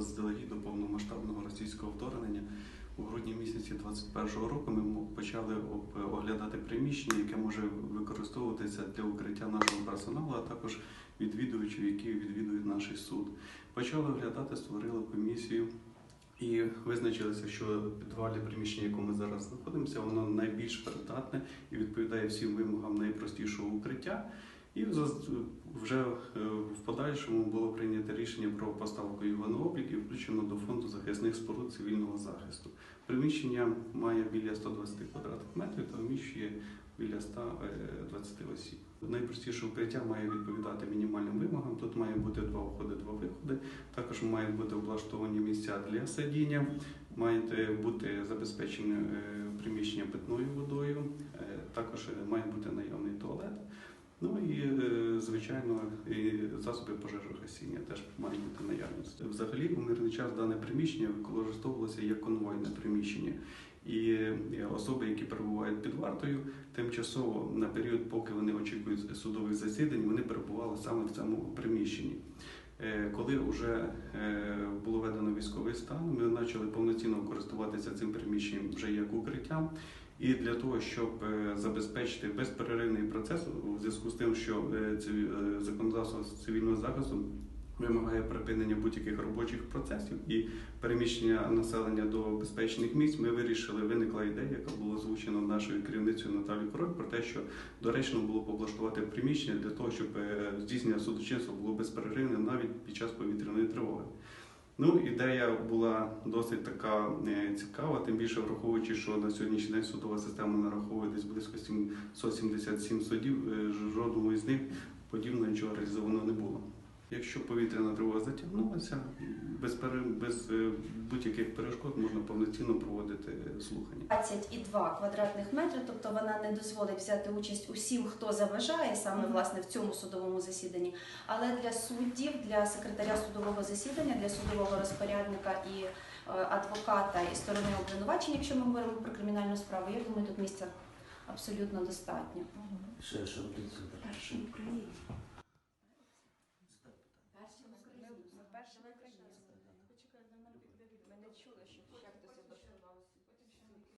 заздалегідь до повномасштабного російського вторгнення. У грудні місяці 2021 року ми почали оглядати приміщення, яке може використовуватися для укриття нашого персоналу, а також відвідувачів, які відвідують наш суд. Почали оглядати, створили комісію і визначилися, що підвальне приміщення, в якому ми зараз знаходимося, воно найбільш придатне і відповідає всім вимогам найпростішого укриття. І вже е, в подальшому було прийнято рішення про поставку його на облік і включено до фонду захисних споруд цивільного захисту. Приміщення має біля 120 квадратних метрів та вміщує біля 120 осіб. Найпростіше укриття має відповідати мінімальним вимогам. Тут має бути два входи, два виходи. Також мають бути облаштовані місця для сидіння, мають бути забезпечені е, приміщення питною водою. Е, Також е, має бути наявний туалет. Ну і е, звичайно, і засоби пожежогасіння теж має бути наявність. Взагалі, у мирний час дане приміщення використовувалося як конвойне приміщення. І е, особи, які перебувають під вартою, тимчасово на період, поки вони очікують судових засідань, вони перебували саме в цьому приміщенні. Е, Коли вже е, було введено військовий стан, ми почали повноцінно користуватися цим приміщенням вже як укриттям. І для того, щоб е, забезпечити безперервний процес у зв'язку з тим, що законодавство цивільного захисту вимагає припинення будь-яких робочих процесів і переміщення населення до безпечних місць, ми вирішили, виникла ідея, яка була озвучена нашою керівницею Наталією Король, про те, що доречно було б облаштувати приміщення для того, щоб е, здійснення судочинства було безперервне навіть під час повітряної тривоги. Ну, ідея була досить така е, цікава, тим більше враховуючи, що на сьогоднішній день судова система нараховує десь близько 777 судів, е, жодному із них подібного нічого реалізовано не було. Якщо повітряна тривога затягнулася, без, пере- без е, будь-яких перешкод можна повноцінно проводити слухання. 22 квадратних метри, тобто вона не дозволить взяти участь усім, хто заважає саме власне в цьому судовому засіданні. Але для суддів, для секретаря судового засідання, для судового розпорядника і е, адвоката і сторони обвинувачення, якщо ми говоримо про кримінальну справу, я думаю, тут місця абсолютно достатньо. Ще що робиться? Перший в Україні. Перший в Україні. Ми перші в Україні. Почекай, ми не чули, що ще хтось